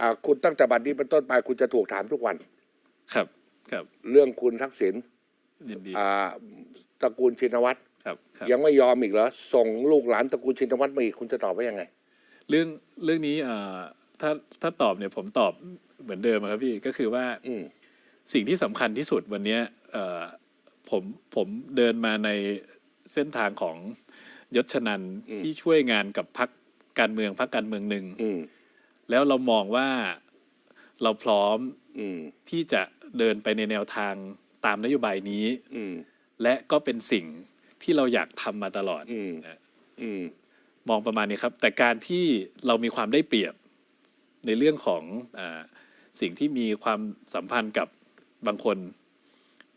อ่าคุณตั้งแต่บัดนี้เป็นต้นไปคุณจะถูกถามทุกวัน ครับ ครับเรื่องคุณทักษิณยินดี อ่าตระกูลชินวัตรครับครับ ยังไม่ยอมอีกเหรอส่งลูกหลานตระกูลชินวัตรมาอีกคุณจะตอบว่ายังไง เรื่องเรื่องนี้อ่าถ้าถ้าตอบเนี่ยผมตอบเหมือนเดิมอะครับพี่ก็คือว่าอืม สิ่งที่สำคัญที่สุดวันเนี้ยเอ่อผมผมเดินมาในเส้นทางของยศชนันที่ช่วยงานกับพักการเมืองพักการเมืองหนึ่งอืม แล้วเรามองว่าเราพร้อมอืมที่จะเดินไปในแนวทางตามนโยบายนี้อืมและก็เป็นสิ่งที่เราอยากทำมาตลอดอืมนะอืมมองประมาณนี้ครับ แต่การที่เรามีความได้เปรียบในเรื่องของอาสิ่งที่มีความสัมพันธ์กับบางคน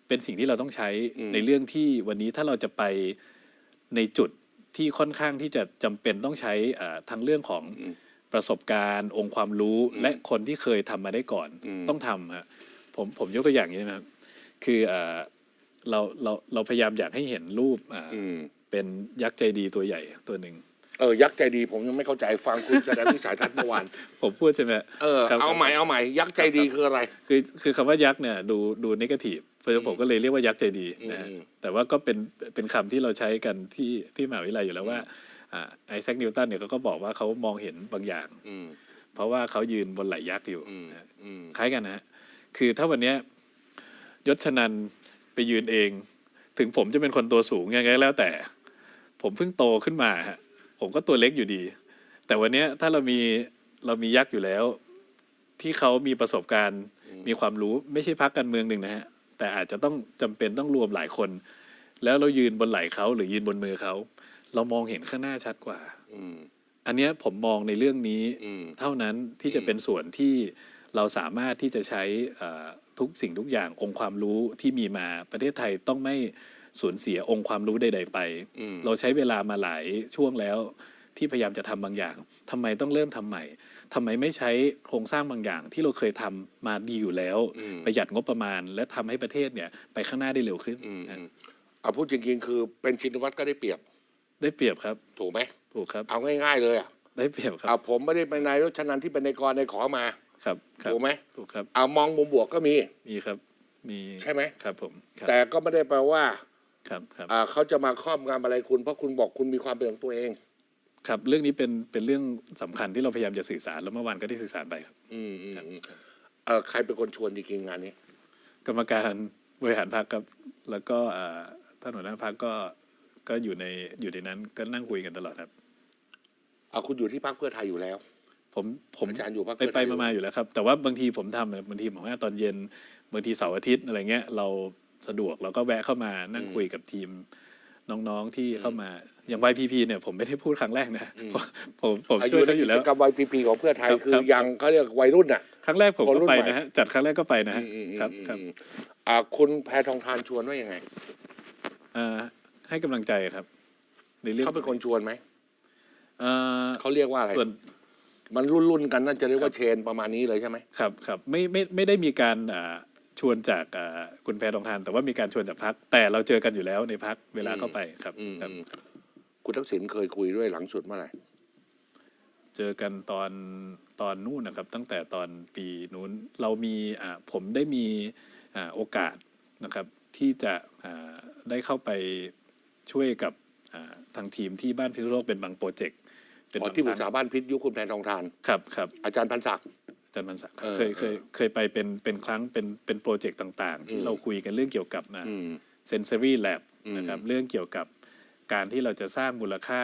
เป็นสิ่งที่เราต้องใช้อืมในเรื่องที่วันนี้ถ้าเราจะไปในจุดที่ค่อนข้างที่จะจำเป็นต้องใช้อ่าทั้งเรื่องของ ประสบการณ์ องค์ความรู้และคนที่เคยทำมาได้ก่อน ต้องทำฮะผมผมยกตัวอย่างนี้นะครับ คืออ่าเราเราเราพยายามอยากให้เห็นรูปอ่าอืมเป็นยักษ์ใจดีตัวใหญ่ตัวหนึ่งเออยักษ์ใจดีผมยังไม่เข้าใจฟังคุณแสดงวิสัยทัศน์เมื่อวานผมพูดใช่ไหมเออครับเอาใหม่เอาใหม่ยักษ์ใจดีคืออะไร คือคือคำว่ายักษ์เนี่ยดูดูนกาทีฟเพราะฉะนั้นผมก็เลยเรียกว่ายักษ์ใจดีนะฮะอืมแต่ว่าก็เป็นเป็นคำที่เราใช้กันที่ที่มหาวิทยาลัยอยู่แล้วว่า ไอแซคนิวตันเนี่ยเขาก็บอกว่าเขามองเห็นบางอย่างอืมเพราะว่าเขายืนบนไหลยักษ์อยู่อืมนะฮะอืมคล้ายกันนะฮะคือถ้าวันเนี้ยยศชนันไปยืนเอง ถึงผมจะเป็นคนตัวสูงยังไงก็แล้วแต่ ผมเพิ่งโตขึ้นมาฮะผมก็ตัวเล็กอยู่ดี แต่วันเนี้ยถ้าเรามีเรามียักษ์อยู่แล้ว ที่เขามีประสบการณ์มีความรู้ไม่ใช่พักการเมืองหนึ่งนะฮะแต่อาจจะต้องจำเป็นต้องรวมหลายคน แล้วเรายืนบนไหล่เขาหรือยืนบนมือเขา เรามองเห็นข้างหน้าชัดกว่า อืม อันเนี้ยผมมองในเรื่องนี้อืม เท่านั้นที่จะเป็นส่วนที่เราสามารถที่จะใช้เอ่อทุกสิ่งทุกอย่างองค์ความรู้ที่มีมาประเทศไทยต้องไม่สูญเสียองค์ความรู้ใด ๆ ไป อืม เราใช้เวลามาหลายช่วงแล้วที่พยายามจะทำบางอย่างทำไมต้องเริ่มทำใหม่ทำไมไม่ใช้โครงสร้างบางอย่างที่เราเคยทำมาดีอยู่แล้ว ประหยัดงบประมาณ และทำให้ประเทศเนี่ยไปข้างหน้าได้เร็วขึ้นอืมนะอืมเอาพูดจริงๆ คือเป็นชินวัตรก็ได้เปรียบ ได้เปรียบครับถูกไหมถูกครับ เอาง่ายๆเลยอะได้เปรียบครัเอาบผมไม่ได้เป็นนายรชนันที่เป็นในกรในขอมา ครับครับถูกไหม ถูกครับเอามองมุมบวกก็มี มีครับ มีใช่ไหม ครับผมครับแต่ก็ไม่ได้แปลว่าครับครับอ่าเขาจะมาครอบงำอะไรคุณ เพราะคุณบอกคุณมีความเป็นของตัวเอง ครับเรื่องนี้เป็นเป็นเรื่องสำคัญที่เราพยายามจะสื่อสารแล้วเมื่อวานก็ได้สื่อสารไปครับ อืมอืมอืมเออใครเป็นคนชวนจริงๆงานนี้ กรรมการบริหารพรรคครับแล้วก็อ่าท่านหัวหน้าพรรคก็ ก็อยู่ในอยู่ในนั้นก็นั่งคุยกันตลอดครับ เอาคุณอยู่ที่พรรคเพื่อไทยอยู่แล้ว ผมผมอาจารย์อยู่พรรคไปเพื่อไปไทยอยู่มาๆอยู่แล้วครับ แต่ว่าบางทีผมทำเนี่ยบางทีผมว่าตอนเย็นบางทีเสาร์อาทิตย์อะไรเงี้ยเราสะดวกเราก็แวะเข้ามานั่งคุยกับทีมน้องๆที่เข้ามาอย่าง YPP เนี่ยผมไม่ได้พูดครั้งแรกนะผมผมผมอาช่ยุวยในเขาอกิยู่แล้จว กรรมวัยพีพีของเพื่อไทยครับคือครับ ยังเขาเรียกวัยรุ่นอะ ครั้งแรกผมคนก็รุ่นไปใหม่ นะฮะจัดครั้งแรกก็ไปนะฮะอืมอืมครับอืมครับอืมอ่าคุณแพทองทานชวนว่ายังไงอ่า ให้กำลังใจครับในเรื่องเขาเป็นคนชวนไหมอ่าเขาเรียกว่าอะไรส่วนมันรุ่นรุ่นๆกันน่าจะเรียกว่าเชนประมาณนี้เลยใช่ไหมครับครับไม่ไม่ไม่ได้มีการอ่าชวนจากอ่าคุณแพรทองทาน แต่ว่ามีการชวนจากพักแต่เราเจอกันอยู่แล้วในพักเวลาเข้าไปครับอืมครับ อืมคุณทักษิณเคยคุยด้วยหลังสุดเมื่อไหร่เจอกันตอนตอนนู้นนะครับตั้งแต่ตอนปีนู้นเรามีอ่าผมได้มีอ่าโอกาสนะครับที่จะอ่าได้เข้าไป ช่วยกับอ่าทางทีมที่บ้านพิษณุโลกเป็นบางโปรเจกต์เป็นอ๋อบางที่ปรึกคษารั้งบ้านพิษยุคคุณแพทองทานครับครับอาจารย์พันศักดิ์อาจารย์มันศักดิ์ครับเออเคยเคยเคยไปเป็นเป็นครั้งเป็นเป็นโปรเจกต์ต่างๆ ที่เราคุยกันเรื่องเกี่ยวกับนะอืม sensory lab อืมนะครับเรื่องเกี่ยวกับการที่เราจะสร้างมูลค่า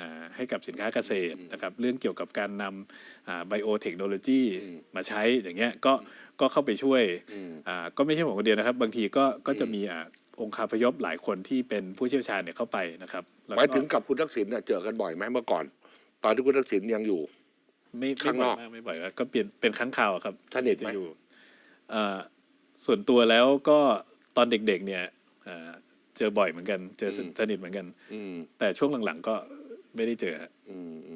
อ่าให้กับสินค้าเกษตรนะครับเรื่องเกี่ยวกับการนำไบโอเทคโนโลยีมาใช้อย่างเงี้ยก็ก็เข้าไปช่วยอ่าก็ไม่ใช่ผมคนเดียวนะครับ บางทีก็ก็จะมี อ่าองค์คาพยพหลายคนที่เป็นผู้เชี่ยวชาญเนี่ยเข้าไปนะครับแล้วหก็มายถึงกับคุณทักษิณเนี่ยเจอกันบ่อยไหมเมื่อก่อน ตอนที่คุณทักษิณยังอยู่ ไม่ข้าไม่งนบ่ออยกมากไม่บ่อยมากก็เปลี่ยนเป็นครั้งคราวอะครับสนิทไหมจะอยู่เอ่อส่วนตัวแล้วก็ตอนเด็กๆเนี่ยเอ่อเจอบ่อยเหมือนกัน เจอสสนิทเหมือนกันอืมแต่ช่วงหลังๆก็ไม่ได้เจอฮะอืมอืมอืมอ่า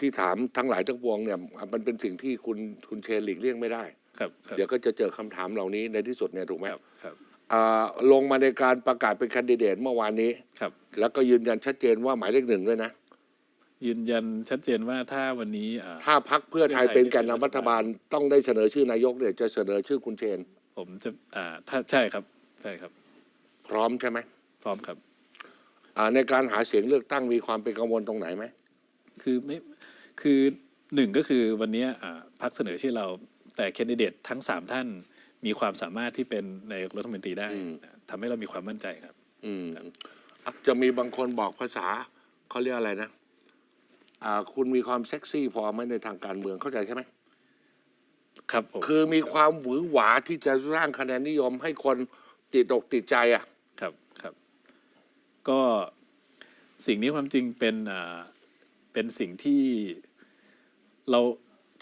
ที่ถามทั้งหลายทั้งปวงเนี่ยมันเป็นสิ่งที่คุณคุณเชนหลีกเลี่ยงไม่ได้ ครับครับ เดี๋ยวก็จะเจอคำถามเหล่านี้ในที่สุดเนี่ยถูกไหมครับครับอ่าลงมาในการประกาศเป็นแคนดิเดตเมื่อวานนี้ ครับแล้วก็ยืนยันชัดเจนว่าหมายเลขหนึ่งด้วยนะ ยืนยันชัดเจนว่าถ้าวันนี้อ่าถ้าพักเพื่อไทยเป็นแกนนำรัฐบาลต้องได้เสนอชื่อนายกเนี่ยจะเสนอชื่อคุณเชน ผมจะอ่าถ้าใช่ครับใช่ครับ พร้อมใช่ไหมพร้อมครับ อ่าในการหาเสียงเลือกตั้งมีความเป็นกังวลตรงไหนไหม คือไม่คือหนึ่งก็คือวันนี้อ่าพักเสนอชื่อเราแต่แคนดิเดตทั้งสามท่านมีความสามารถที่เป็นนายกรัฐมนตรีได้นะทำให้เรามีความมั่นใจครับ อืมอะจะมีบางคนบอกภาษาเขาเรียกอะไรนะอ่าคุณมีความเซ็กซี่พอไหมในทางการเมืองเข้าใจใช่ไหมครับผมคือมีความหวือหวาที่จะสร้างคะแนนนิยมให้คนติดอกติดใจอะ ครับครับ ก็สิ่งนี้ความจริงเป็นอ่า เป็นสิ่งที่เรา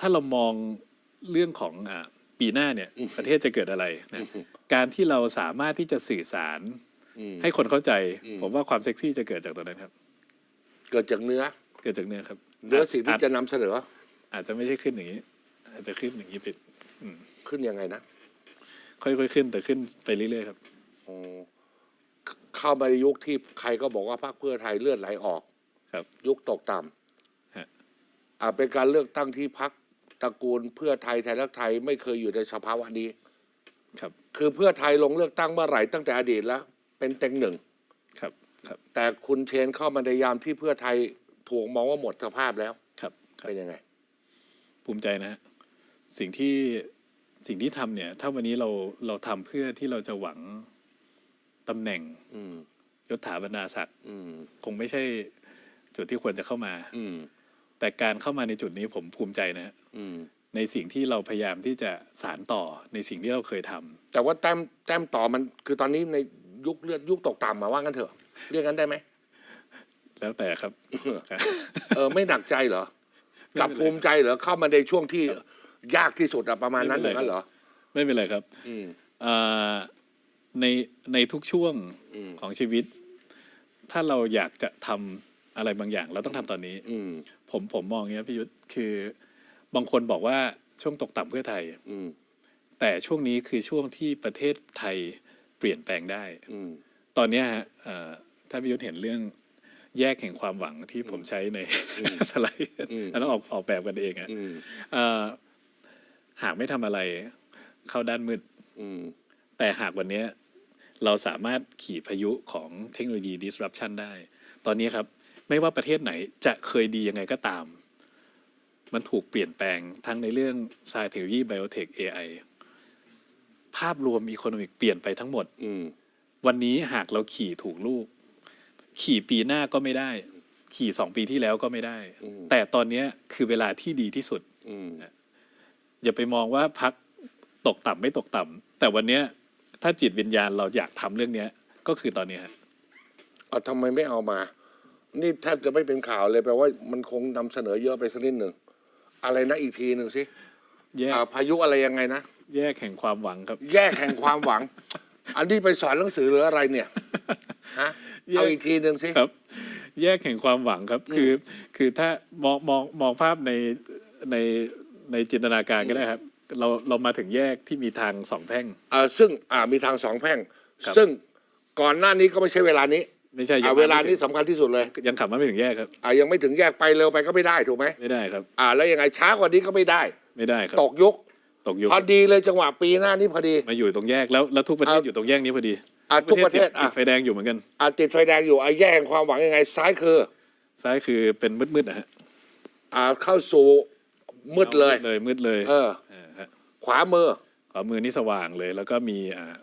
ถ้าเรามองเรื่องของอ่าปีหน้าเนี่ยประเทศจะเกิดอะไรนะการที่เราสามารถที่จะสื่อสารอืมให้คนเข้าใจ ผมว่าความเซ็กซี่จะเกิดจากตรงนั้นครับ เกิดจากเนื้อ เกิดจากเนื้อครับเนื้อสิ่งที่าจจะนำเสนออาจจะไม่ใช่ขึ้นอย่างนี้ อาจจะขึ้นอย่างนี้ไปขึ้นยังไงนะค่อยๆขึ้นแต่ขึ้นไปเรื่อยๆครับอ๋อเข้ามาในยุคที่ใครก็บอกว่าพรรคเพื่อไทยเลือดไหลออก ครับ ยุคตกต่ฮะำอ่า เป็นการเลือกตั้งที่พรรคตระกูลเพื่อไทยไทยรักไทยไม่เคยอยู่ในสภาวะนี้ครับ คือเพื่อไทยลงเลือกตั้งเมื่อไหร่ตั้งแต่อดีตแล้ว เป็นเต็งหนึ่งครับครับ แต่คุณเชนเข้ามาในยามที่เพื่อไทยถูกมองว่าหมดสภาพแล้วครับครับเป็นยังไง ภูมิใจนะฮะสิ่งที่สิ่งที่ทำเนี่ย ถ้าวันนี้เราเราทำเพื่อที่เราจะหวังตำแหน่งอืมยศถาบรรดาศักดิ์อืมคงไม่ใช่จุดที่ควรจะเข้ามา อืม แต่การเข้ามาในจุดนี้ผมภูมิใจนะฮะอืมในสิ่งที่เราพยายามที่จะสารต่อในสิ่งที่เราเคยทำแต่ว่าแต้มแต้มต่อมันคือตอนนี้ในยุคเลือดยุคตกต่ำมาว่างั้นเถอะ เรียกกันได้ไหม แล้วแต่ครับ เออไม่หนักใจเหรอไม่กลับเป็นไรภูมิใจเหรอเข้ามาในช่วงที่ยากที่สุดอะประมาณนั้นอไม่ย่างเป็นไรนั้นเหรอ ไม่เป็นไรครับอืมอ่าในในทุกช่วงอืมของชีวิต ถ้าเราอยากจะทำ อะไรบางอย่าง เราต้องทำตอนนี้ อืมผมผมมองอย่างนี้ยพี่ยุทธคือบางคนบอกว่าช่วงตกต่ำเพื่อไทย อืมแต่ช่วงนี้คือช่วงที่ประเทศไทยเปลี่ยนแปลงได้ อืมตอนเนี้ยฮะเอ่อถ้าพี่ยุทธเห็นเรื่องแยกแห่งความหวังที่ผมใช้ในสไลด์อืมอันนั้นออกออกแบบกันเองอะอืมเอ่อหากไม่ทำอะไรเข้าด้านมืดอืมแต่หากวันเนี้ยเราสามารถขี่พายุของเทคโนโลยี disruption ได้ ตอนนี้ครับ ไม่ว่าประเทศไหนจะเคยดียังไงก็ตาม มันถูกเปลี่ยนแปลงทั้งในเรื่อง Science Technology Biotech AI ภาพรวมอีโคโนมิกเปลี่ยนไปทั้งหมดอืมวันนี้หากเราขี่ถูกลูก ขี่ปีหน้าก็ไม่ได้ ขี่สองปีที่แล้วก็ไม่ได้อืมแต่ตอนเนี้ยคือเวลาที่ดีที่สุดอืมอย่าไปมองว่าพักตกต่ำไม่ตกต่ำแต่วันเนี้ยถ้าจิตวิญญาณเราอยากทำเรื่องเนี้ยก็คือตอนเนี้ยฮะเอาทำไมไม่เอามา นี่แทบจะไม่เป็นข่าวเลยแปลว่ามันคงนำเสนอเยอะไปสักนิดหนึ่ง อะไรนะอีกทีหนึ่งสิแยกอ่าพายุอะไรยังไงนะ แยกแห่งความหวังครับ แยกแห่งความหวัง อันนี้ไปสอนหนังสือหรืออะไรเนี่ย ฮะ แยก เอาอีกทีหนึ่งสิ ครับ แยกแห่งความหวังครับ คือ คือถ้ามองมองมองภาพในในในจินตนาการก็ได้ครับ เราเรามาถึงแยกที่มีทางสองแพร่งอ่าซึ่งอ่ามีทางสองแพร่ง ครับ ซึ่งก่อนหน้านี้ก็ไม่ใช่เวลานี้ ไม่ใช่ยัอ่างมเวลาไม่นี้ถึงสำคัญที่สุดเลยยังขับมาไม่ถึงแยกครับ อ่ายังไม่ถึงแยกไปเร็วไปก็ไม่ได้ถูกไหมไม่ได้ครับ อ่า แล้วยังไงช้ากว่านี้ก็ไม่ได้ ไม่ได้ครับตกยุคตกยุคพอดีเลยจังหวะปีหน้านี้พอดี มาอยู่ตรงแยกแล้วแล้วทุกประเทศอ่าอยู่ตรงแยกนี้พอดีอ่าทุกประเทศติอ่าดไฟแดงอยู่เหมือนกันอ่าติดไฟแดงอยู่อ่าแยกแห่งความหวังยังไงซ้ายคือ ซ้ายคือเป็นมืดๆนะฮะอ่าเข้าสู่มืดเลย เลยมืดเลยเออเออฮะขวามือ ขวามือนี่สว่างเลย แล้วก็มีอ่า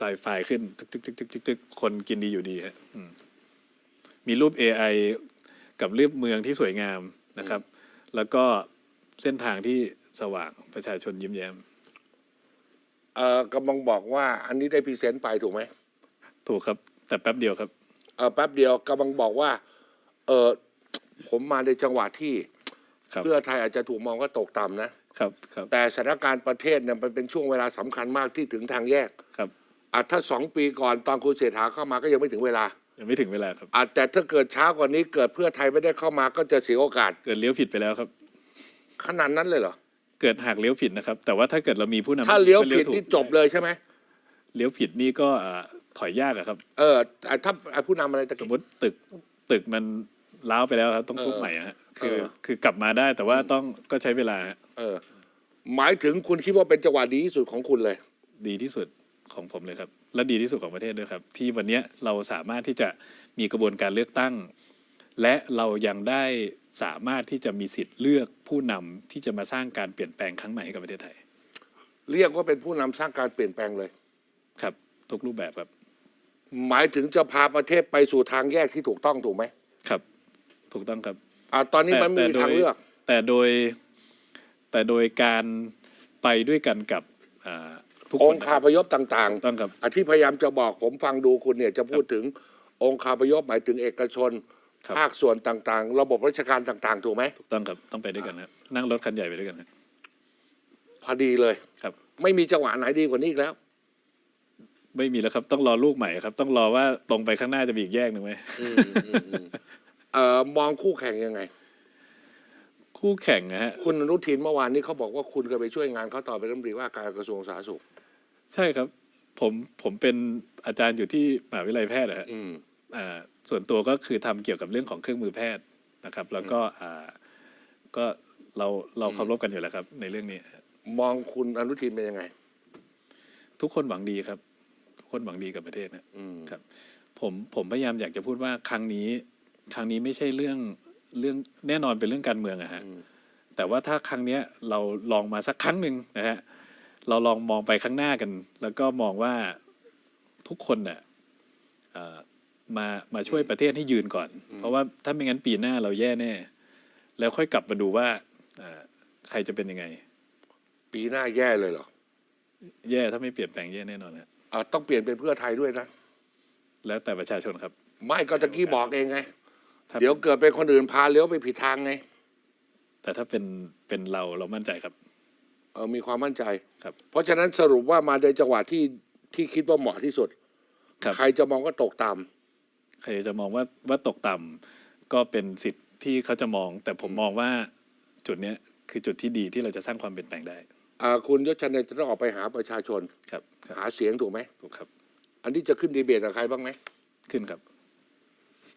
สายไฟขึ้นตึกตึกตึกตึกตึกตึกคนกินดีอยู่ดีฮะอืมมีรูป AI กับรูปเมืองที่สวยงามนะครับ แล้วก็เส้นทางที่สว่างประชาชนยิ้มแย้ม เอ่อกำลังบอกว่าอันนี้ได้พรีเซนต์ไปถูกไหมถูกครับ แต่แป๊บเดียวครับ เออแป๊บเดียวกำลังบอกว่า เออผมมาในจังหวะที่ ครับ เพื่อไทยอาจจะถูกมองว่าตกต่ำนะ ครับ ครับ แต่สถานการณ์ประเทศเนี่ยมันเป็นช่วงเวลาสำคัญมากที่ถึงทางแยก ครับ อะถ้าสองปีก่อนตอนคุณเศรษฐาเข้ามาก็ยังไม่ถึงเวลายังไม่ถึงเวลาครับ อะแต่ถ้าเกิดช้ากว่านี้เกิดเพื่อไทยไม่ได้เข้ามาก็จะเสียโอกาสเกิดเลี้ยวผิดไปแล้วครับ ขนาดนั้นเลยเหรอ เกิดหักเลี้ยวผิดนะครับ แต่ว่าถ้าเกิดเรามีผู้นำถ้าเลี้ยวก็ผิดถูกนี่จบเลยใช่ไหมเลี้ยวผิดนี่ก็อ่าถอยยากอะครับ เอออะถ้าอะผู้นำอะไรตะสมกี้มติตึกตึกมันล้าวไปแล้วครับต้องทุบเออใหม่ฮะคือเออ คือกลับมาได้แต่ว่าต้องก็ใช้เวลาฮะเออ หมายถึงคุณคิดว่าเป็นจังหวะดีที่สุดของคุณเลย ดีที่สุด ของผมเลยครับ และดีที่สุดของประเทศด้วยครับ ที่วันเนี้ยเราสามารถที่จะมีกระบวนการเลือกตั้ง และเรายังได้สามารถที่จะมีสิทธิ์เลือกผู้นำที่จะมาสร้างการเปลี่ยนแปลงครั้งใหม่ให้กับประเทศไทย เรียกว่าเป็นผู้นำสร้างการเปลี่ยนแปลงเลยครับ ทุกรูปแบบครับ หมายถึงจะพาประเทศไปสู่ทางแยกที่ถูกต้องถูกไหมครับ ถูกต้องครับอ่าตอนนี้มันไม่มีโดทายงเลือก แต่โดยแต่โดยการไปด้วยกันกับอ่า ทุกอคงนค์นะคคารับพยพต่างถูกต้องครับๆอาที่พยายามจะบอกผมฟังดูคุณเนี่ยจะพูดถึงองค์คาพยพหมายถึงเอกชน ครับ ภาคส่วนต่างๆ ระบบราชการต่างๆ ถูกไหมถูกต้องครับต้องไปด้วยกันครับนั่งรถคันใหญ่ไปด้วยกันครับพอดีเลย ครับ ไม่มีจังหวะไหนดีกว่านี้อีกแล้ว ไม่มีแล้วครับต้องรอลูกใหม่ครับ ต้องรอว่าตรงไปข้างหน้าจะมีอีกแยกหนึ่งไหม เอ่อมองคู่แข่งยังไง คู่แข่งนะฮะ คุณอนุทินเมื่อวานนี้เขาบอกว่าคุณเคยไปช่วยงานเขาต่อนเป็นรัฐมนตรีว่าการกระทรวงสาธารณสุข ใช่ครับ ผมผมเป็นอาจารย์อยู่ที่มหาวิทยาลัยแพทย์นะฮะอืม อ่าส่วนตัวก็คือทำเกี่ยวกับเรื่องของเครื่องมือแพทย์นะครับ แล้วก็อ่าก็เราเราเคารพกันอยู่แล้วครับ ในเรื่องนี้ มองคุณอนุทินเป็นยังไง ทุกคนหวังดีครับ ทุกคนหวังดีกับประเทศนะอืม ครับ ผมผมพยายามอยากจะพูดว่าครั้งนี้ ครั้งนี้ไม่ใช่เรื่องเรื่องแน่นอนเป็นเรื่องการเมืองอะฮะแต่ว่าถ้าครั้งเนี้ยเราลองมาสักครั้งหนึ่งนะฮะ เราลองมองไปข้างหน้ากัน แล้วก็มองว่าทุกคนน่ะเอ่อมามาช่วยประเทศให้ยืนก่อน เพราะว่าถ้าไม่งั้นปีหน้าเราแย่แน่ แล้วค่อยกลับมาดูว่าเอ่อใครจะเป็นยังไง ปีหน้าแย่เลยเหรอ แย่ถ้าไม่เปลี่ยนแปลงแย่แน่นอนนะอ่าต้องเปลี่ยนเป็นเพื่อไทยด้วยนะ แล้วแต่ประชาชนครับ ไม่ก็ตะกี้บอกเองไงถ้าเดี๋ยวเกิดเป็นคนอื่นพาเลี้ยวไปผิดทางไง แต่ถ้าเป็นเป็นเราเรามั่นใจครับ เออมีความมั่นใจ ครับ เพราะฉะนั้นสรุปว่ามาในจังหวะที่ที่คิดว่าเหมาะที่สุด ครับ ใครจะมองก็ตกต่ำใครจะมองว่าว่าตกต่ำก็เป็นสิทธิ์ที่เขาจะมอง แต่ผมมองว่าจุดเนี้ยคือจุดที่ดีที่เราจะสร้างความเปลี่ยนแปลงได้อ่าคุณยศชนนจะต้องออกไปหาประชาชน ครับครับหาเสียงถูกไหม ถูกครับอันนี้จะขึ้นดีเบตกับใครบ้างไหมขึ้นครับ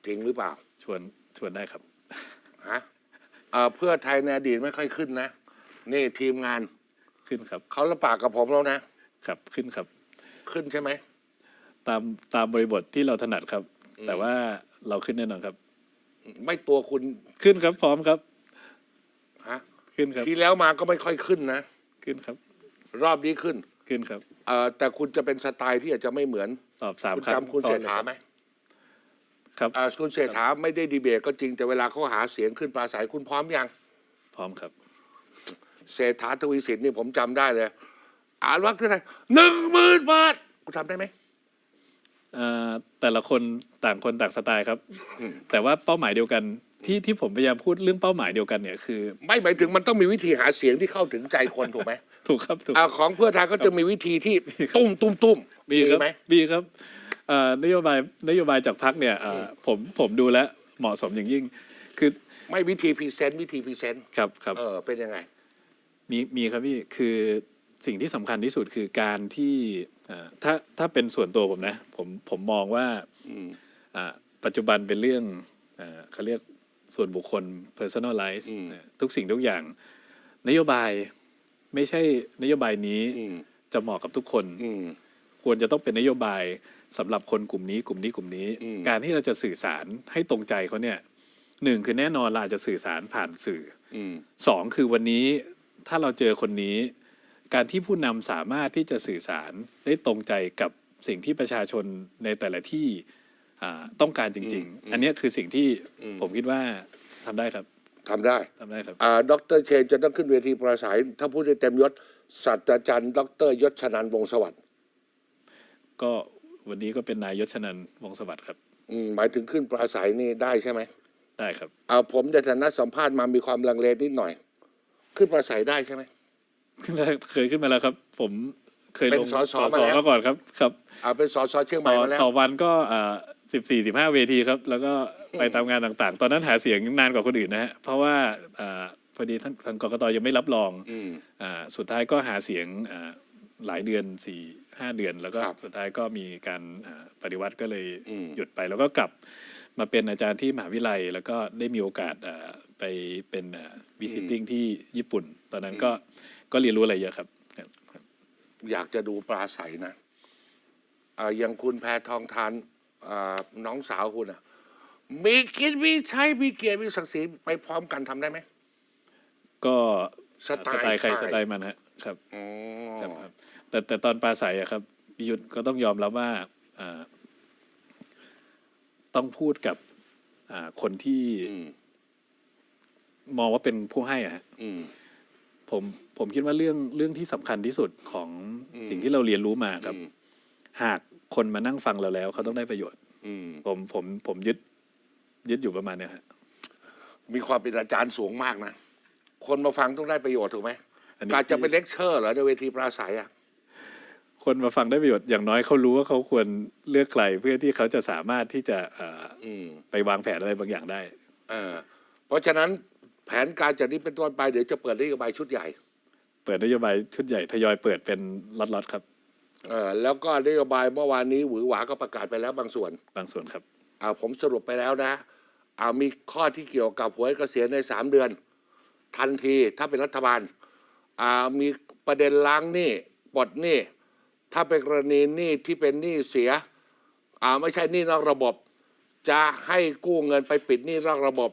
จริงหรือเปล่าชวนชวนได้ครับ ฮะอ่าเพื่อไทยในอดีตไม่ค่อยขึ้นนะ นี่ทีมงาน ขึ้นครับ เขาละปากกับผมแล้วนะ ครับขึ้นครับ ขึ้นใช่ไหม ตามตามบริบทที่เราถนัดครับ แต่ว่าเราขึ้นแน่นอนครับ ไม่ตัวคุณขึ้นครับพร้อมครับฮะขึ้นครับ ทีแล้วมาก็ไม่ค่อยขึ้นนะ ขึ้นครับ รอบนี้ขึ้นขึ้นครับ เอ่อแต่คุณจะเป็นสไตล์ที่อาจจะไม่เหมือน ตอบสามคุณครั้งจำคุณซ้อเศรนษเลยฐาครับไหมครับอ่าคุณเศรษฐาไม่ได้ดีเบตก็จริงแต่เวลาเขาหาเสียงขึ้นปราศัยคุณพร้อมยัง พร้อมครับ เศรษฐาทวีสินนี่ผมจำได้เลย อ่านว่าเท่าไหร่หนึ่งหมื่นบาทคุณทำได้ไหมเอ่อแต่ละคนต่างคนต่างสไตล์ครับ แต่ว่าเป้าหมายเดียวกันที่ที่ผมพยายามพูดเรื่องเป้าหมายเดียวกันเนี่ยคือ ไม่หมายถึงมันต้องมีวิธีหาเสียงที่เข้าถึงใจคนถูกไหมถูกครับถูกอ่าของเพื่อไทยก็จะมีวิธีที่ตุ้มตุ้มตุ้มมีครับไหมมีครับเอ่อนโยบายนโยบายจากพักเนี่ยเอ่อผมผมดูแล้วเหมาะสมอย่างยิ่ง คือไม่วิธีพรีเซนต์วิธีพรีเซนต์ครับครับเออเป็นยังไง มีมีครับพี่คือสิ่งที่สำคัญที่สุดคือการที่เอ่อถ้าถ้าเป็นส่วนตัวผมนะผมผมมองว่าอ่าปัจจุบันเป็นเรื่องเอ่อเขาเรียกส่วนบุคคล personalize อืมนะทุกสิ่งทุกอย่าง นโยบายไม่ใช่นโยบายนี้อืมจะเหมาะกับทุกคนอืมควรจะต้องเป็นนโยบายสำหรับคนกลุ่มนี้กลุ่มนี้กลุ่มนี้อืมการที่เราจะสื่อสารให้ตรงใจเขาเนี่ยหนึ่งคือแน่นอนเราอาจจะสื่อสารผ่านสื่ออืมสองคือวันนี้ ถ้าเราเจอคนนี้ การที่ผู้นำสามารถที่จะสื่อสารได้ตรงใจกับสิ่งที่ประชาชนในแต่ละที่อ่าต้องการจริง ๆ อันเนี้ยคือสิ่งที่ผมคิดว่าทำได้ครับทำได้ทำได้ครับอ่าดรเชนจะต้องขึ้นเวทีปราศัย ถ้าพูดได้เต็มยศศาสตราจารย์ดรยศชนันท์วงศ์สวัสดิ์ก็วันนี้ก็เป็นนายยศชนันท์วงศ์สวัสดิ์ครับอืมหมายถึงขึ้นปราศัยนี่ได้ใช่ไหมได้ครับอ่าผมในฐานะสัมภาษณ์มามีความลังเลนิดหน่อย ขึ้นปราศัยได้ใช่ไหมขึ้นมาเคยขึ้นมาแล้วครับ ผมเคยเป็ลนงสสมาแล้ว มาก่อนครับครับอ่าเป็นสสเชียงใหม่ต่อมาแล้ว ต่อวันก็สิบสี่สิบห้าเวทีครับ แล้วก็ไปตามงานต่างๆ ตอนนั้นหาเสียงนานกว่าคนอื่นนะฮะเพราะว่าอ่าพอดีท่านทางกกตยังไม่รับรองอืม อ่าสุดท้ายก็หาเสียงอ่าหลายเดือนสี่ห้าเดือน แล้วก็ครับสุดท้ายก็มีการอ่าปฏิวัติก็เลยอืม หยุดไปแล้วก็กลับ มาเป็นอาจารย์ที่มหาวิทยาลัย แล้วก็ได้มีโอกาสเอ่อไปเป็นวิสิติ้งที่ญี่ปุ่น ตอนนั้นก็ก็เรียนรู้อะไรเยอะครับครับครับอยากจะดูปลาใสนะอ่าอย่างคุณแพทองทานอ่าน้องสาวคุณอะมีกินมีใช้มีเกียรติมีศักดิ์ศรีไปพร้อมกันทำได้ไหม ก็สไตล์สไตล์ใครสสไตล์ไตล์มันฮะครับอ๋อครับครับ แต่แต่ตอนปลาใสอะครับพิยุทธก็ต้องยอมรับว่าอ่า ต้องพูดกับอ่าคนที่อืมมองว่าเป็นผู้ให้อะฮะอืมผมผมคิดว่าเรื่องเรื่องที่สำคัญที่สุดของอืมสิ่งที่เราเรียนรู้มาครับอืมหากคนมานั่งฟังเราแล้ว เขาต้องได้ประโยชน์อืมผมผมผมยึด ยึดอยู่ประมาณเนี้ยฮะ มีความเป็นอาจารย์สูงมากนะ คนมาฟังต้องได้ประโยชน์ถูกไหมอันนี้ การจะเป็นเลคเชอร์เหรอในเวทีปราศัยอะ คนมาฟังได้ประโยชน์อย่างน้อยเขารู้ว่าเขาควรเลือกใครเพื่อที่เขาจะสามารถที่จะเอ่ออืมไปวางแผนอะไรบางอย่างได้ เออเพราะฉะนั้นแผนการจากนี้เป็นต้นไปเดี๋ยวจะเปิดนโยบายชุดใหญ่ เปิดนโยบายชุดใหญ่ทยอยเปิดเป็นล็อตๆครับ เออแล้วก็นโยบายเมื่อวานนี้หวือหวาก็ประกาศไปแล้วบางส่วนบางส่วนครับ อ่าผมสรุปไปแล้วนะอ่ามีข้อที่เกี่ยวกับหวยเกษียณในสามเดือน ทันทีถ้าเป็นรัฐบาลอ่ามีประเด็นล้างหนี้ปลดหนี้ ถ้าเป็นกรณีหนี้ที่เป็นหนี้เสียอ่าไม่ใช่หนี้นอกระบบ จะให้กู้เงินไปปิดหนี้นอกระบบ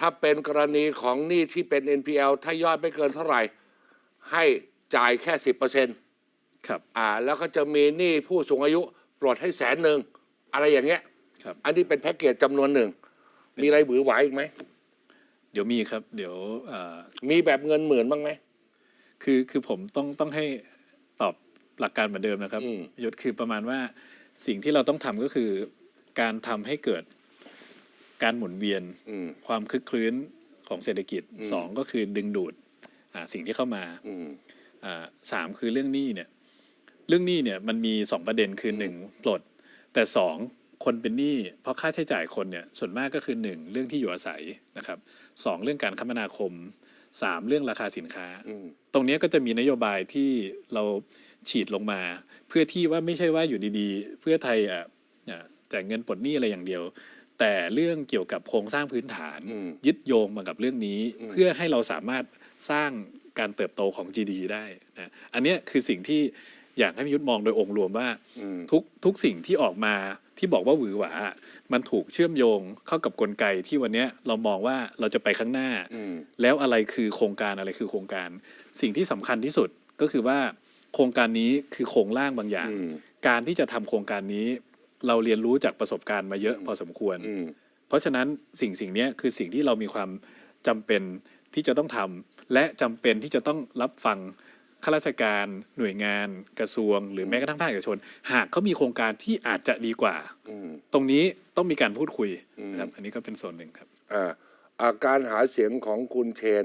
ถ้าเป็นกรณีของหนี้ที่เป็น NPL ถ้ายอดไม่เกินเท่าไหร่ ให้จ่ายแค่สิบเปอร์เซ็นต์ครับอ่าแล้วก็จะมีหนี้ผู้สูงอายุปลดให้แสนหนึ่งอะไรอย่างเงี้ยครับอันนี้เป็นแพ็กเกจจำนวนหนึ่ง มีอะไรบือหวายอีกไหม เดี๋ยวมีครับ เดี๋ยวเอ่อมีแบบเงินหมื่นบ้างไหมคือคือผมต้องต้องให้ตอบ หลักการเหมือนเดิมนะครับอืมยศคือประมาณว่าสิ่งที่เราต้องทำก็คือ การทำให้เกิดการหมุนเวียนอืมความคึกคลื้นของเศรษฐกิจสองก็คือดึงดูดอ่าสิ่งที่เข้ามาอืมอ่าสามคือเรื่องหนี้เนี่ยเรื่องหนี้เนี่ยมันมีสองประเด็นคือหนึ่งปลด แต่สองคนเป็นหนี้เพราะค่าใช้จ่ายคนเนี่ยส่วนมากก็คือหนึ่งเรื่องที่อยู่อาศัยนะครับสองเรื่องการคมนาคม สามเรื่องราคาสินค้าอืมตรงเนี้ยก็จะมีนโยบายที่เราฉีดลงมา เพื่อที่ว่าไม่ใช่ว่าอยู่ดีๆ เพื่อไทยอะอะแจกเงินปลดหนี้อะไรอย่างเดียว แต่เรื่องเกี่ยวกับโครงสร้างพื้นฐานอืมยึดโยงมากับเรื่องนี้ เพื่อให้เราสามารถสร้างการเติบโตของ GDP ได้นะอันเนี้ยคือสิ่งที่ อยากให้พิยุทธมองโดยองค์รวมว่าอืมทุกทุกสิ่งที่ออกมาที่บอกว่าหวือหวา มันถูกเชื่อมโยงเข้ากับกลไกที่วันเนี้ยเรามองว่าเราจะไปข้างหน้าอืมแล้วอะไรคือโครงการอะไรคือโครงการ สิ่งที่สำคัญที่สุดก็คือว่าโครงการนี้คือโครงร่างบางอย่างอืมการที่จะทำโครงการนี้ เราเรียนรู้จากประสบการณ์มาเยอะพอสมควรอืมเพราะฉะนั้นสิ่งสิ่งเนี้ยคือสิ่งที่เรามีความจำเป็นที่จะต้องทำและจำเป็นที่จะต้องรับฟัง ข้าราชการหน่วยงานกระทรวง หรือแม้กระทั่งภาคเอกชน หากเขามีโครงการที่อาจจะดีกว่า อืม ตรงนี้ต้องมีการพูดคุยอืมนะครับอันนี้ก็เป็นส่วนหนึ่งครับ อ่าอ่าการหาเสียงของคุณเชน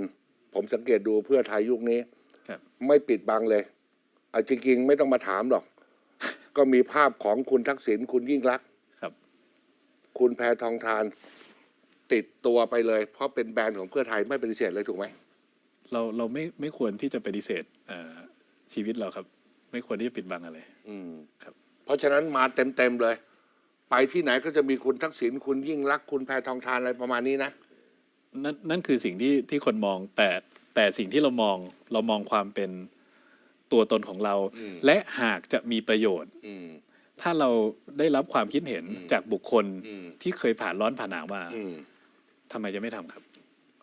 ผมสังเกตดูเพื่อไทยยุคนี้ ครับ ไม่ปิดบังเลยอาจริงๆไม่ต้องมาถามหรอก ก็มีภาพของคุณทักษิณคุณยิ่งรักษณ์ครับ คุณแพทองทาน ติดตัวไปเลย เพราะเป็นแบรนด์ของเพื่อไทยไม่ปฏิเสธเลยถูกไหม เราเราไม่ไม่ควรที่จะปฏิเสธเอ่อชีวิตเราครับ ไม่ควรที่จะปิดบังอะไรอืมครับ เพราะฉะนั้นมาเต็มๆเลย ไปที่ไหนก็จะมีคุณทักษิณคุณยิ่งรักษณ์คุณแพทองทานอะไรประมาณนี้นะนั่นนั่นคือสิ่งที่ที่คนมองแต่แต่สิ่งที่เรามองเรามองความเป็นตัวตนของเราอืมและหากจะมีประโยชน์อืมถ้าเราได้รับความคิดเห็นจากบุคคลอืมที่เคยผ่านร้อนผ่านหนาวมาอืมทำไมจะไม่ทำครับ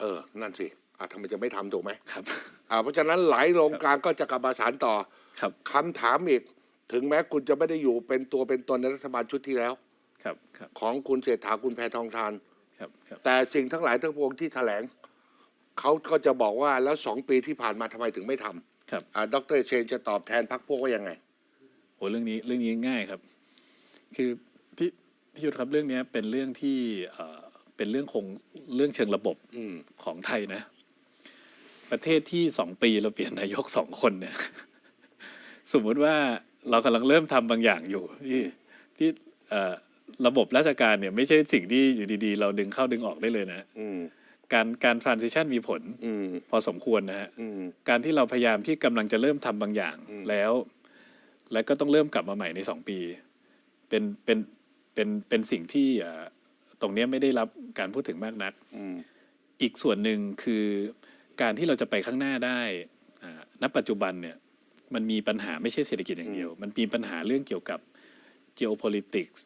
เออ นั่นสิ อะทำไมจะไม่ทำถูกไหมครับ อ่าเพราะฉะนั้นหลายโรงการก็จะกลับมาสารต่อครับ คำถามอีก ถึงแม้คุณจะไม่ได้อยู่เป็นตัวเป็นตนในรัฐบาลชุดที่แล้ว ครับ ครับ ของคุณเศรษฐาคุณแพทองทาน ครับ ครับ แต่สิ่งทั้งหลายทั้งปวงที่แถลง เขาก็จะบอกว่าแล้วสองปีที่ผ่านมาทำไมถึงไม่ทำครับ อ่าดรเชนจะตอบแทนพรรคพวกว่ายังไง โหเรื่องนี้เรื่องนี้ง่ายครับ คือพี่พี่ยุทธครับเรื่องเนี้ยเป็นเรื่องที่เอ่อเป็นเรื่องคงเรื่องเชิงระบบอืมของไทยนะ ประเทศที่สองปีเราเปลี่ยนนายกสองคนเนี่ย สมมุติว่าเรากำลังเริ่มทำบางอย่างอยู่ ที่ที่เอ่อระบบราชการเนี่ยไม่ใช่สิ่งที่อยู่ดีๆ เราดึงเข้าดึงออกได้เลยนะอืมการการ transition มีผลอืมพอสมควรนะฮะอืมการที่เราพยายามที่กำลังจะเริ่มทำบางอย่างแล้ว และก็ต้องเริ่มกลับมาใหม่ในสองปี เป็นเป็นเป็นเป็นสิ่งที่เอ่อตรงเนี้ยไม่ได้รับการพูดถึงมากนักอืมอีกส่วนหนึ่งคือ การที่เราจะไปข้างหน้าได้อ่าณปัจจุบันเนี่ยมันมีปัญหาไม่ใช่เศรษฐกิจอย่างเดียว มันมีปัญหาเรื่องเกี่ยวกับ geopolitics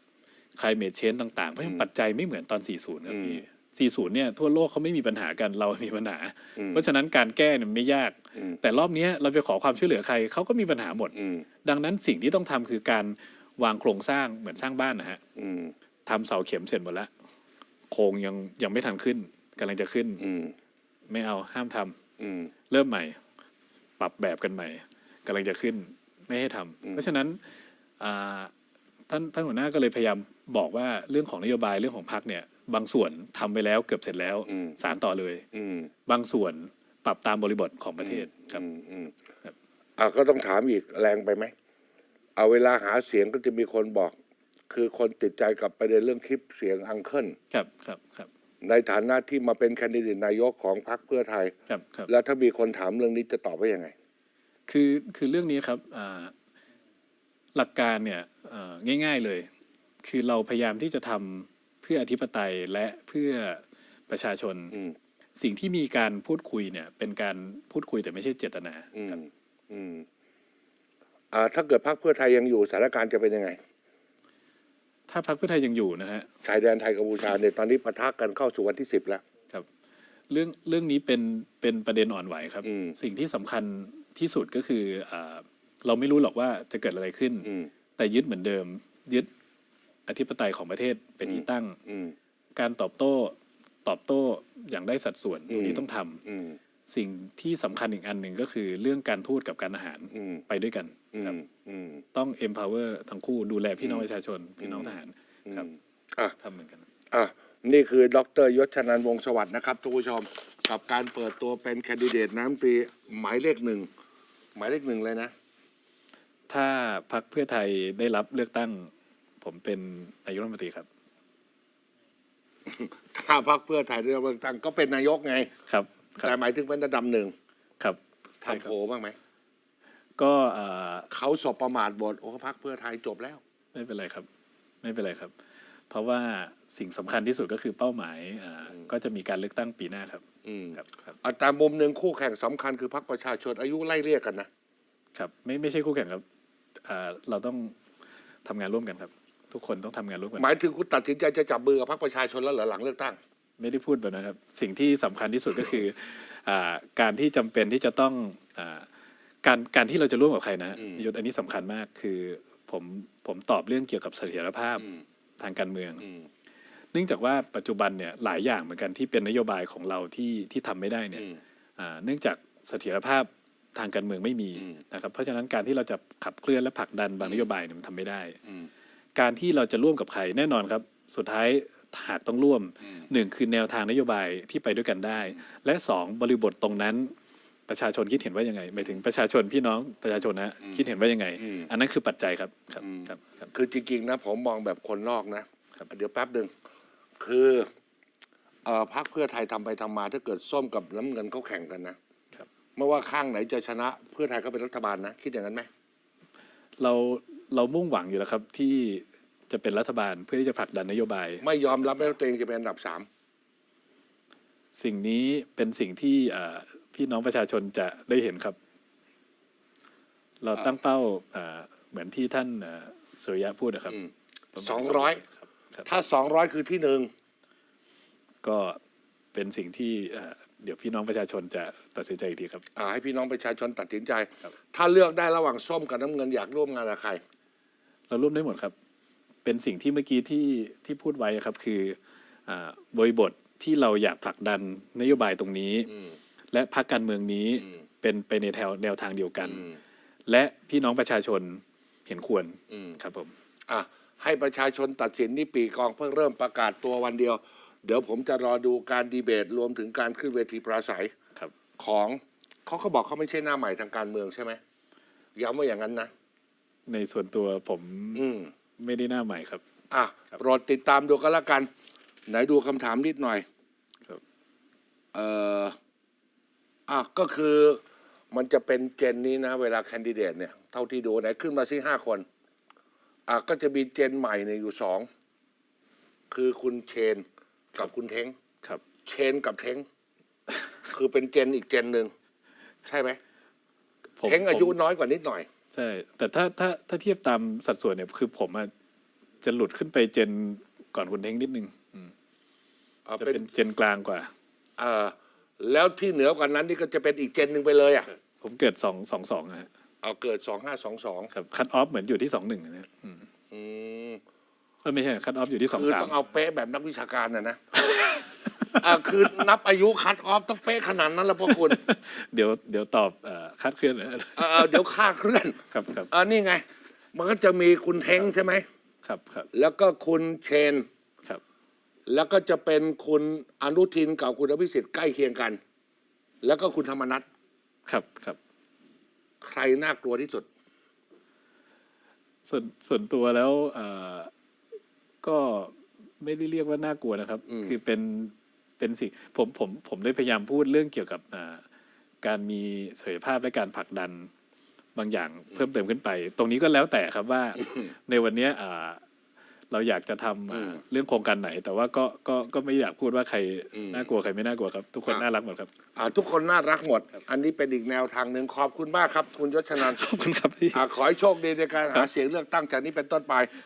climate change ต่างๆ เพราะฉะนั้นปัจจัยไม่เหมือนตอน 40 ครับพี่ 40 เนี่ยทั่วโลกเขาไม่มีปัญหากันเรามีปัญหา เพราะฉะนั้นการแก้เนี่ยไม่ยาก แต่รอบเนี้ยเราไปขอความช่วยเหลือใครเขาก็มีปัญหาหมดอืมดังนั้นสิ่งที่ต้องทำคือการวางโครงสร้างเหมือนสร้างบ้านนะฮะอืมทำเสาเข็มเสร็จหมดแล้วโครงยังยังไม่ทันขึ้นกำลังจะขึ้นอืม ไม่เอาห้ามทำอืมเริ่มใหม่ ปรับแบบกันใหม่กำลังจะขึ้นไม่ให้ทำเพราะฉะนั้นอ่าท่านท่านหัวหน้าก็เลยพยายามบอกว่าเรื่องของนโยบายเรื่องของพรรคเนี่ยบางส่วนทำไปแล้วเกือบเสร็จแล้วสารต่อเลยอืมบางส่วนปรับตามบริบทของประเทศครับอืมอืมครับอะก็ต้องถามอีกแรงไปไหมเอาเวลาหาเสียงก็จะมีคนบอก คือคนติดใจกับประเด็นเรื่องคลิปเสียงอังเคิลครับครับครับ ในฐานะที่มาเป็นแคนดิเดตนายกของพรรคเพื่อไทย ครับครับแล้วถ้ามีคนถามเรื่องนี้จะตอบว่ายังไง คือคือเรื่องนี้ครับอ่าหลักการเนี่ยเอ่อง่าย ๆเลย คือเราพยายามที่จะทำเพื่ออธิปไตยและเพื่อประชาชน อืม สิ่งที่มีการพูดคุยเนี่ยเป็นการพูดคุยแต่ไม่ใช่เจตนาอืครับมอืมอ่าถ้าเกิดพรรคเพื่อไทยยังอยู่สถานการณ์จะเป็นยังไง ถ้าพรรคเพื่อไทยยังอยู่นะฮะชายแดนไทยกัมพูชาเนี่ยตอนนี้ปะทะกันเข้าสู่วันที่สิบแล้ว ครับเรื่องเรื่องนี้เป็นเป็นประเด็นอ่อนไหวครับ อืม สิ่งที่สำคัญที่สุดก็คืออาเราไม่รู้หรอกว่าจะเกิดอะไรขึ้น อืม แต่ยึดเหมือนเดิม ยึดอธิปไตยของประเทศเป็นที่ตั้ง อืม การตอบโต้ ตอบโต้อย่างได้สัดส่วนตรงนี้ต้องทำอืม สิ่งที่สำคัญอีกอันหนึ่งก็คือเรื่องการทูตกับการอาหารอืมไปด้วยกันอืครับมอืมต้อง empower ทั้งคู่ดูแลพี่น้องประชาชน พี่น้องทหารครับอะทำเหมือนกันอะนี่คือดรยศชนันท์วงศ์สวัสดิ์นะครับทุกผู้ชมกับการเปิดตัวเป็นแคนดิเดตน้ำตรีหมายเลขหนึ่งหมายเลขหนึ่งเลยนะ ถ้าพรรคเพื่อไทยได้รับเลือกตั้ง ผมเป็นนายกรัฐมนตรีครับ ถ้าพรรคเพื่อไทยได้รับเลือกตั้งก็เป็นนายกไงครับ คแต่รับหมายถึงเป็นระดับหนึ่งครับใช่ทำคโผรับล่บ้างไหมก็อ่าเขาสบประมาทบทโอ้พรรคเพื่อไทยจบแล้ว ไม่เป็นไรครับ ไม่เป็นไรครับ เพราะว่าสิ่งสำคัญที่สุดก็คือเป้าหมายอ่าก็จะมีการเลือกตั้งปีหน้าครับอืม ครับครับอะแต่มุมหนึ่งคู่แข่งสำคัญคือพรรคประชาชนอายุไล่เรียกกันนะครับไม่ไม่ใช่คู่แข่งครับอ่าเราต้องทำงานร่วมกันครับ ทุกคนต้องทำงานร่วมกัน หมายถึงคุณตัดสินใจจะจับมือกับพรรคประชาชนแล้วเหรอหลังเลือกตั้ง ไม่ได้พูดแบบนั้นครับ สิ่งที่สำคัญที่สุดก็คืออาการที่จำเป็นที่จะต้องอาการการที่เราจะร่วมกับใครนะฮะยศอันนี้สำคัญมากคือผมผมตอบเรื่องเกี่ยวกับเสถียรภาพทางการเมืองเนื่องจากว่าปัจจุบันเนี่ยหลายอย่างเหมือนกันที่เป็นนโยบายของเราที่ที่ทำไม่ได้เนี่ยอ่าเนื่องจากเสถียรภาพทางการเมืองไม่มีนะครับ เพราะฉะนั้นการที่เราจะขับเคลื่อนและผลักดันบางนโยบายเนี่ยมันทำไม่ได้ การที่เราจะร่วมกับใครแน่นอนครับ สุดท้าย หากต้องร่วมหนึ่งคือแนวทางนโยบายที่ไปด้วยกันได้ และสองบริบทตรงนั้น ประชาชนคิดเห็นว่ายังไงหมายถึงประชาชนพี่น้องประชาชนนะคิดเห็นว่ายังไง อันนั้นคือปัจจัยครับครับครับครับ คือจริงๆนะผมมองแบบคนนอกนะครับเดี๋ยวแป๊บหนึ่งคือเอ่อพรรคเพื่อไทยทำไปทำมาถ้าเกิดส้มกับน้ำเงินเขาแข่งกันนะครับไม่ว่าข้างไหนจะชนะ เพื่อไทยก็เป็นรัฐบาลนะ คิดอย่างนั้นไหมเราเรามุ่งหวังอยู่แล้วครับที่ จะเป็นรัฐบาลเพื่อที่จะผลักดันนโยบาย ไม่ยอมรับว่าตัวเองจะเป็นอันดับสามสิ่งนี้เป็นสิ่งที่เอ่อพี่น้องประชาชนจะได้เห็นครับ เราตั้งเป้าเอ่อเหมือนที่ท่านเอ่อสุริยะพูดนะครับประมาณสองร้อยครับครับถ้าสองร้อยคือที่หนึ่งก็เป็นสิ่งที่เอ่อเดี๋ยวพี่น้องประชาชนจะตัดสินใจอีกทีครับอ่าให้พี่น้องประชาชนตัดสินใจครับถ้าเลือกได้ระหว่างส้มกับน้ำเงินอยากร่วมงานกับใคร เราร่วมได้หมดครับ เป็นสิ่งที่เมื่อกี้ที่ที่พูดไว้ครับคืออาบริบทที่เราอยากผลักดันนโยบายตรงนี้ และพรรคการเมืองนี้เป็นไปในแถวแนวทางเดียวกัน และพี่น้องประชาชนเห็นควรครับผมอะให้ประชาชนตัดสินนี่ปีกองเพิ่งเริ่มประกาศตัววันเดียว เดี๋ยวผมจะรอดูการดีเบตรวมถึงการขึ้นเวทีปราศัยครับของเขาก็บอกเขาไม่ใช่หน้าใหม่ทางการเมืองใช่ไหมย้ำว่าอย่างนั้นนะ ในส่วนตัวผม อืม ไม่ได้หน้าใหม่ครับ อะครับ โปรดติดตามดูกันละกัน ไหนดูคำถามนิดหน่อย ครับ เอ่ออะก็คือมันจะเป็นเจนนี้นะ เวลาแคนดิเดตเนี่ย เท่าที่ดูไหนขึ้นมาสิห้าคน อะก็จะมีเจนใหม่เนี่ยอยู่สอง คือคุณเชนกับคุณเท้ง ครับ เชนกับเท้ง คือเป็นเจนอีกเจนหนึ่ง ใช่ไหมผมเท้งอายุผมน้อยกว่านิดหน่อย ใช่ แต่ถ้าถ้าถ้าเทียบตามสัดส่วนเนี่ยคือผมอะจะหลุดขึ้นไปเจนก่อนคุณเท้งนิดนึงอืมเอาจะเป็นเป็นเจนกลางกว่า เออแล้วที่เหนือกว่านั้นนี่ก็จะเป็นอีกเจนหนึ่งไปเลยอะผมเกิดสองสองสองฮะเอาเกิดสองห้าสองสองครับคัตออฟเหมือนอยู่ที่สองหนึ่งนะอืมอืมเออไม่ใช่คัตออฟอยู่ที่สองคือสามต้องเอาเป๊ะแบบนักวิชาการนะนะ อ่าคือนับอายุคัดออฟต้องเป๊ะขนาดนั้นแล้วพวกคุณเดี๋ยวเดี๋ยวตอบเอ่อคาดเคลื่อนนะเออเดี๋ยวค่าเคลื่อนครับครับอ่านี่ไง มันก็จะมีคุณเท้งใช่ไหม ครับครับแล้วก็คุณเชน ครับ แล้วก็จะเป็นคุณอนุทินกับคุณอภิสิทธิ์ใกล้เคียงกัน แล้วก็คุณธรรมนัฐครับครับ ใครน่ากลัวที่สุด ส่วนส่วนตัวแล้วเอ่อก็ไม่ได้เรียกว่าน่ากลัวนะครับอืมคือเป็น เป็นสิ่งผมผมผมได้พยายามพูดเรื่องเกี่ยวกับอ่าการมีเสรีภาพและการผลักดันบางอย่างเพิ่มเติมขึ้นไป ตรงนี้ก็แล้วแต่ครับว่าในวันเนี้ยอ่าเราอยากจะทำอ่าเรื่องโครงการไหน แต่ว่าก็ก็ก็ไม่อยากพูดว่าใครน่ากลัวใครไม่น่ากลัวครับ ทุกคนอะน่ารักหมดครับอ่าทุกคนน่ารักหมด อันนี้เป็นอีกแนวทางหนึ่งขอบคุณมากครับ คุณยศชนันท์ขอบคุณครับพี่อ่าขอให้โชคดีในการหาเสียงเลือกตั้งจากนี้เป็นต้นไป